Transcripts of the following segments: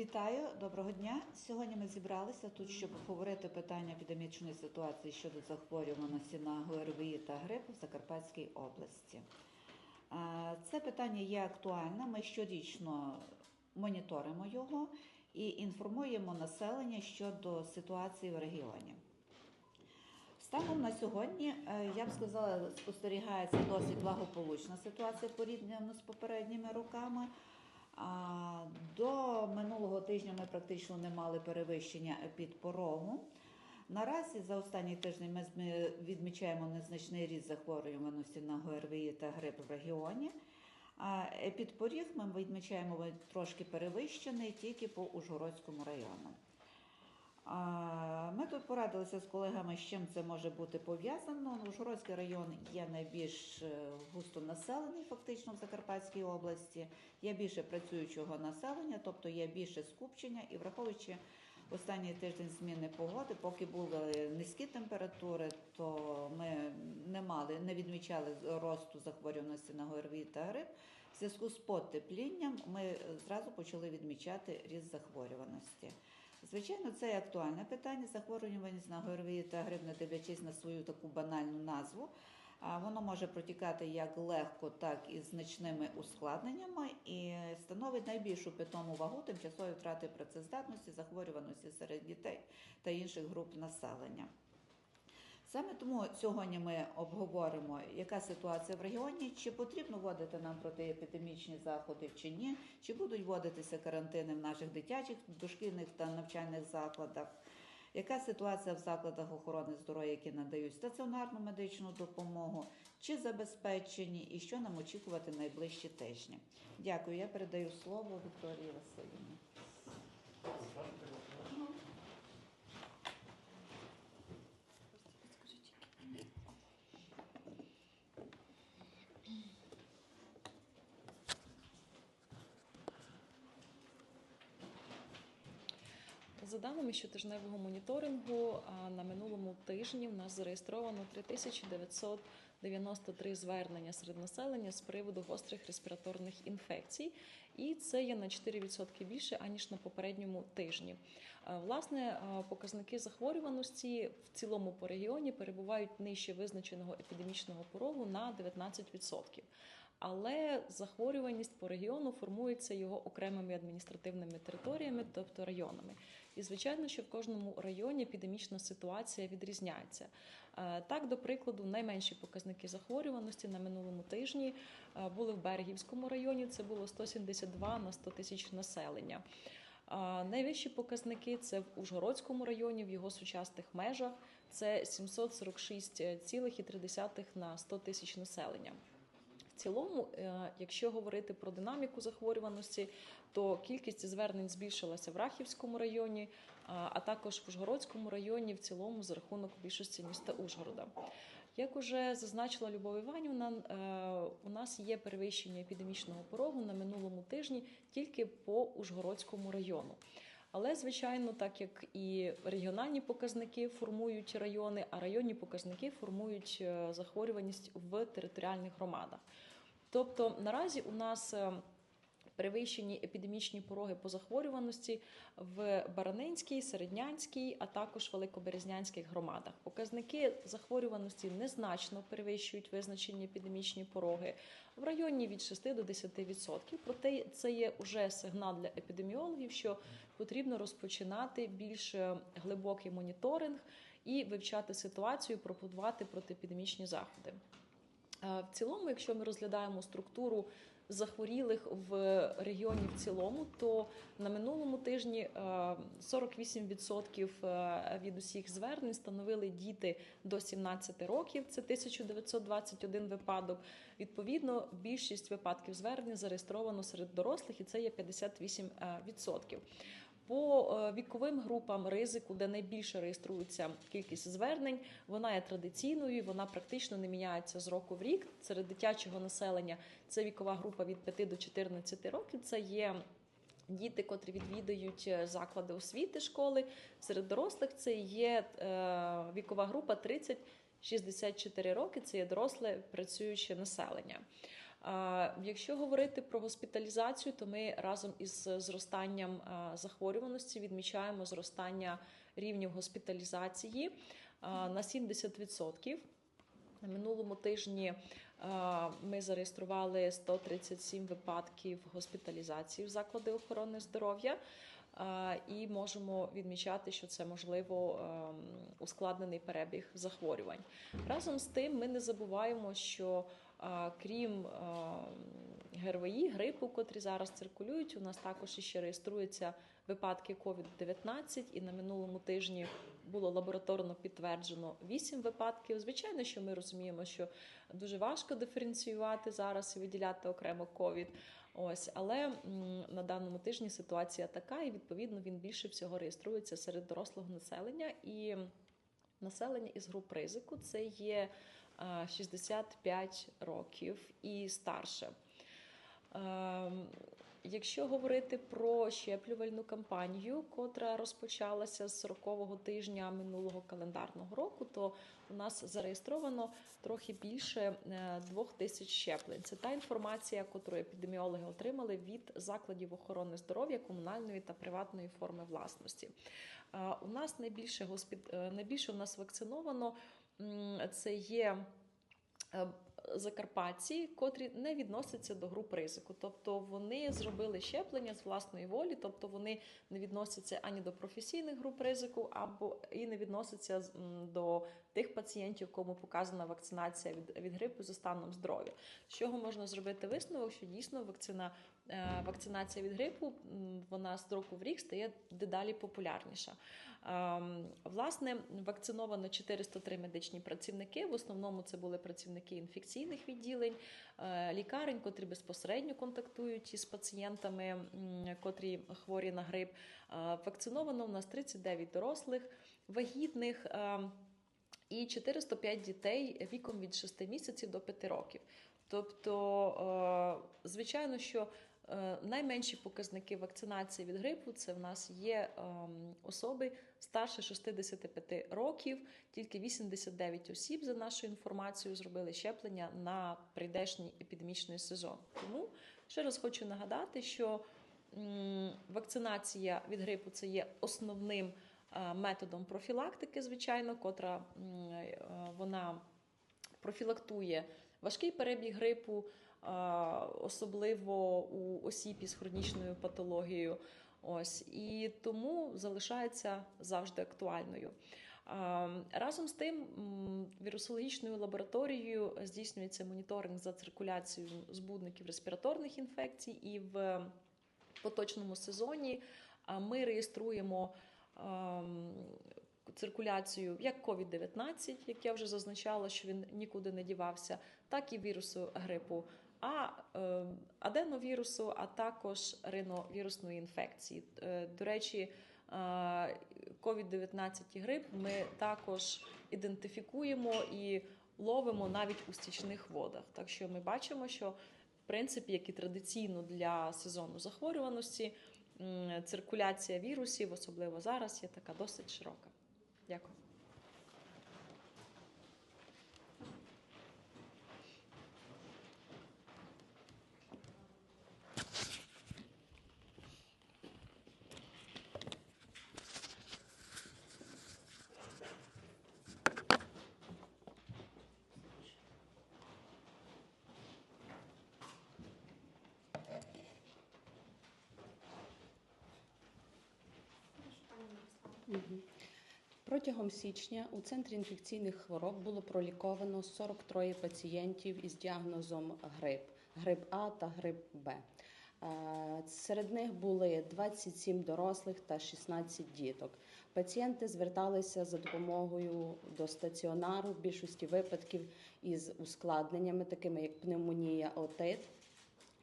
Вітаю, доброго дня. Сьогодні ми зібралися тут, щоб обговорити питання епідемічної ситуації щодо захворюваності на ГРВІ та грип в Закарпатській області. Це питання є актуальне. Ми щорічно моніторимо його і інформуємо населення щодо ситуації в регіоні. Станом на сьогодні, е, я б сказала, спостерігається досить благополучна ситуація порівняно з попередніми роками. До минулого тижня ми практично не мали перевищення підпорогу. Наразі за останній тиждень ми відмічаємо незначний ріст захворюваності на ГРВІ та грип в регіоні. Епідпоріг ми відмічаємо трошки перевищений тільки по Ужгородському району. Порадилися з колегами, з чим це може бути пов'язано. Ужгородський район є найбільш е, густо населений фактично в Закарпатській області. Є більше працюючого населення, тобто є більше скупчення, і враховуючи останній тиждень зміни погоди, поки були низькі температури, то ми не мали, не відмічали росту захворюваності на ГРВІ та грип. В зв'язку з потеплінням ми зразу почали відмічати ріст захворюваності. Звичайно, це актуальне питання захворюваність на ГРВІ та грип, не дивлячись на свою таку банальну назву. Воно може протікати як легко, так і значними ускладненнями і становить найбільшу питому вагу тимчасової втрати працездатності, захворюваності серед дітей та інших груп населення. Саме тому сьогодні ми обговоримо, яка ситуація в регіоні, чи потрібно вводити нам протиепідемічні заходи чи ні, чи будуть вводитися карантини в наших дитячих, дошкільних та навчальних закладах. Яка ситуація в закладах охорони здоров'я, які надають стаціонарну медичну допомогу, чи забезпечені, і що нам очікувати найближчі тижні? Дякую. Я передаю слово Вікторії Васильівні. За даними щотижневого моніторингу, на минулому тижні в нас зареєстровано 3993 звернення серед населення з приводу гострих респіраторних інфекцій, і це є на 4% більше аніж на попередньому тижні. Власне, показники захворюваності в цілому по регіоні перебувають нижче визначеного епідемічного порогу на 19%. Але захворюваність по регіону формується його окремими адміністративними територіями, тобто районами. І звичайно, що в кожному районі епідемічна ситуація відрізняється. Е, Так, до прикладу, найменші показники захворюваності на минулому тижні е, були в Берегівському районі. Це було 172 на 100 тисяч населення. А Найвищі показники це в Ужгородському районі, в його сучасних межах. Це 746,3 на 100 тисяч населення. Цілому, е, якщо говорити про динаміку захворюваності, то кількість звернень збільшилася в Рахівському районі, а а також в Ужгородському районі в цілому за рахунок більшості міста Ужгорода. Як уже зазначила Любов Іванівна, е, у нас є перевищення епідемічного порогу на минулому тижні тільки по Ужгородському району. Але, звичайно, так як і регіональні показники формують райони, а районні показники формують е, захворюваність в територіальних громадах. Тобто наразі у нас е, перевищені епідемічні пороги по захворюваності в Баранинській, Середнянській, а також Великоберезнянських громадах. Показники захворюваності незначно перевищують визначені епідемічні пороги в районі від 6 до 10%. Проте це є уже сигнал для епідеміологів, що потрібно розпочинати більш е, глибокий моніторинг і вивчати ситуацію, пропонувати протиепідемічні заходи. Е, В цілому, якщо ми розглядаємо структуру захворілих в регіоні в цілому, то на минулому тижні е, 48% е, від усіх звернень становили діти до 17 років. Це 1921 випадок. Відповідно, більшість випадків звернень зареєстровано серед дорослих, і це є 58%. По е, віковим групам ризику, де найбільше реєструється кількість звернень, вона є традиційною, вона практично не міняється з року в рік. Серед дитячого населення це вікова група від 5 до 14 років. Це є діти, котрі відвідують е, заклади освіти школи. Серед дорослих це є е, вікова група 30 64 роки це є доросле працююче населення. Якщо говорити про госпіталізацію, то ми разом із зростанням захворюваності відмічаємо зростання рівнів госпіталізації на 70%. На минулому тижні ми зареєстрували 137 випадків госпіталізації в заклади охорони здоров'я. І можемо відмічати, що це можливо ем, ускладнений перебіг захворювань. Разом з тим, ми не забуваємо, що крім а, ГРВІ, грипу, котрі зараз циркулюють, у нас також іще реєструються випадки COVID-19, і на минулому тижні було лабораторно підтверджено 8 випадків. Звичайно, що ми розуміємо, що дуже важко диференціювати зараз і виділяти окремо ковід. Ось, але м, на даному тижні ситуація така, і відповідно він більше всього реєструється серед дорослого населення і населення із груп ризику. Це є е, 65 років і старше. Якщо говорити про щеплювальну кампанію, котра розпочалася з 40-го тижня минулого календарного року, то у нас зареєстровано трохи більше е, двох тисяч щеплень. Це та інформація, яку епідеміологи отримали від закладів охорони здоров'я комунальної та приватної форми власності. Е, У нас найбільше госпід... е, найбільше у нас вакциновано це є. Закарпатці, котрі не відносяться до груп ризику, тобто вони зробили щеплення з власної волі, тобто вони не відносяться ані до професійних груп ризику, або і не відносяться до тих пацієнтів, кому показана вакцинація від, від грипу за станом здоров'я. З чого можна зробити висновок, що дійсно вакцина, е, вакцинація від грипу вона з року в рік стає дедалі популярніша. Ем, Власне, вакциновано 403 медичні працівники. В основному це були працівники інфекційних відділень, е, лікарень, котрі безпосередньо контактують із пацієнтами, котрі хворі на грип. Е, Вакциновано у нас 39 дорослих, вагітних. ем, І 405 дітей віком від 6 місяців до 5 років. Тобто, е, звичайно, що найменші показники вакцинації від грипу це в нас є ем, особи старше 65 років. Тільки 89 осіб, за нашою інформацією, зробили щеплення на прийдешній епідемічний сезон. Тому ще раз хочу нагадати, що вакцинація від грипу це є основним е, методом профілактики, звичайно, котра е, вона профілактує важкий перебіг грипу, е, особливо у осіб із хронічною патологією. Ось і тому залишається завжди актуальною. Разом з тим, вірусологічною лабораторією здійснюється моніторинг за циркуляцією збудників респіраторних інфекцій, і в поточному сезоні ми реєструємо циркуляцію як COVID-19, як я вже зазначала, що він нікуди не дівався, так і вірусу грипу. А е, аденовірусу, а також риновірусної інфекції. Е, До речі, е, COVID-19 і грип ми також ідентифікуємо і ловимо навіть у стічних водах. Так що ми бачимо, що в принципі, як і традиційно для сезону захворюваності, циркуляція вірусів, особливо зараз, є така досить широка. Дякую. Протягом січня у центрі інфекційних хвороб було проліковано 43 пацієнтів із діагнозом грип, грип А та грип Б. Е, Серед них були 27 дорослих та 16 діток. Пацієнти зверталися за допомогою до стаціонару в більшості випадків із ускладненнями, такими як пневмонія, отит.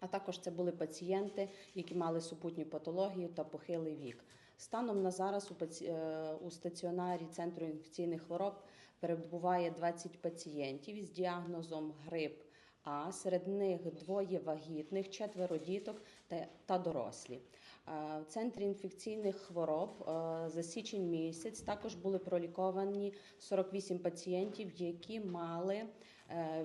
А також це були пацієнти, які мали супутню патологію та похилий вік. Станом на зараз е, у стаціонарі Центру інфекційних хвороб перебуває 20 пацієнтів із діагнозом грип А. Серед них двоє вагітних, четверо діток та, дорослі. Е, В центрі інфекційних хвороб е, за січень місяць також були проліковані 48 пацієнтів, які мали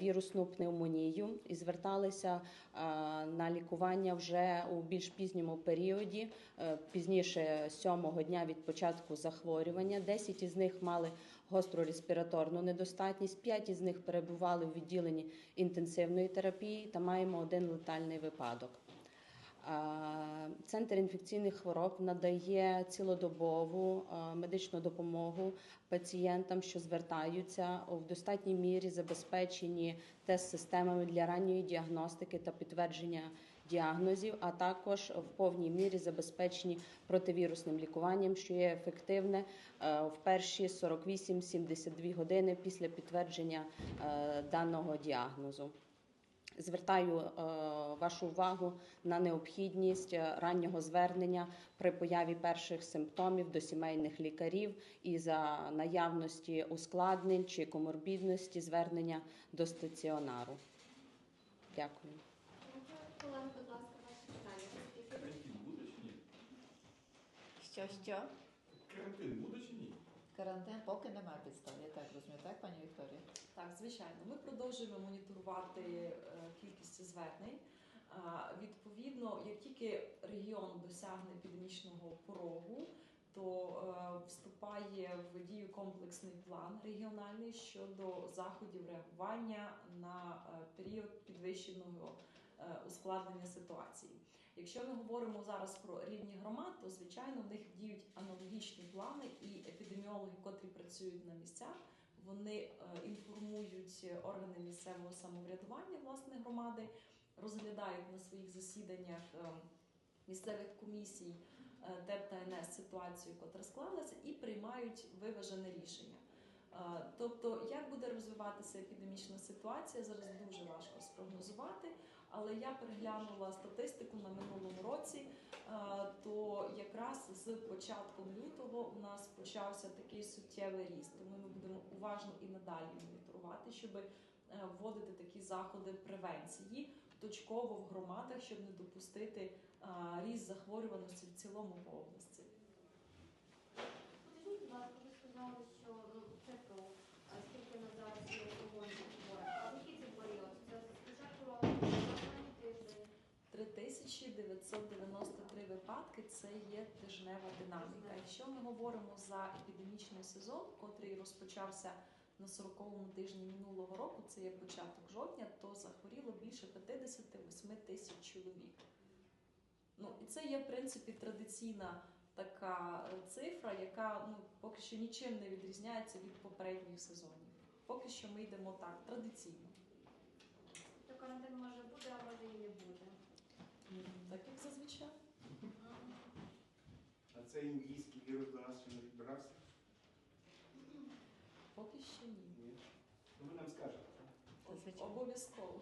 вірусну пневмонію і зверталися е, на лікування вже у більш пізньому періоді, е, пізніше сьомого дня від початку захворювання. 10 із них мали гостру респіраторну недостатність, п'ять із них перебували у відділенні інтенсивної терапії та маємо один летальний випадок. Центр інфекційних хвороб надає цілодобову медичну допомогу пацієнтам, що звертаються в достатній мірі забезпечені тест-системами для ранньої діагностики та підтвердження діагнозів, а також в повній мірі забезпечені противірусним лікуванням, що є ефективне е, в перші 48-72 години після підтвердження е, даного діагнозу. Звертаю е, вашу увагу на необхідність е, раннього звернення при появі перших симптомів до сімейних лікарів і за наявності ускладнень чи коморбідності звернення до стаціонару. Дякую. Що, що? Карантин буде чи ні? Карантин поки немає підстав, я так розумію, так, пані Вікторія? Так, звичайно, ми продовжуємо моніторувати е, кількість звернень. Відповідно, як тільки регіон досягне епідемічного порогу, то е, вступає в дію комплексний план регіональний щодо заходів реагування на е, період підвищеного ускладнення ситуації. Якщо ми говоримо зараз про рівні громад, то звичайно в них діють аналогічні плани, і епідеміологи, котрі працюють на місцях, вони е, інформують органи місцевого самоврядування власне громади, розглядають на своїх засіданнях е, місцевих комісій е, ТЕП та НС ситуацію, котра склалася, і приймають виважене рішення. Тобто, як буде розвиватися епідемічна ситуація, зараз дуже важко спрогнозувати. Але я переглянула статистику на минулому році, е, то якраз з початком лютого у нас почався такий суттєвий ріст. Тому ми будемо уважно і надалі моніторувати, щоб е, вводити такі заходи превенції точково в громадах, щоб не допустити е, ріст захворюваності в цілому по області. Подивіть, будь ласка, ви сказали, що ну, цифру, а скільки на зараз є алкогольних хворих. А в який це період? Це з початку року, останній тиждень? 3993 випадки це є тижнева динаміка. Якщо ми говоримо за епідемічний сезон, котрий розпочався на 40-му тижні минулого року, це є початок жовтня, то захворіло більше 58 тисяч чоловік. Ну і це є в принципі традиційна така е, цифра, яка ну поки що нічим не відрізняється від попередніх сезонів. Поки що ми йдемо так традиційно, То карантин може бути, а може і не бути. Так як зазвичай. А цей індійський вірус до нас ще не відбирався? Поки що ні. Ні. Ну, ви нам скажете. так? Звичайно. Обов'язково.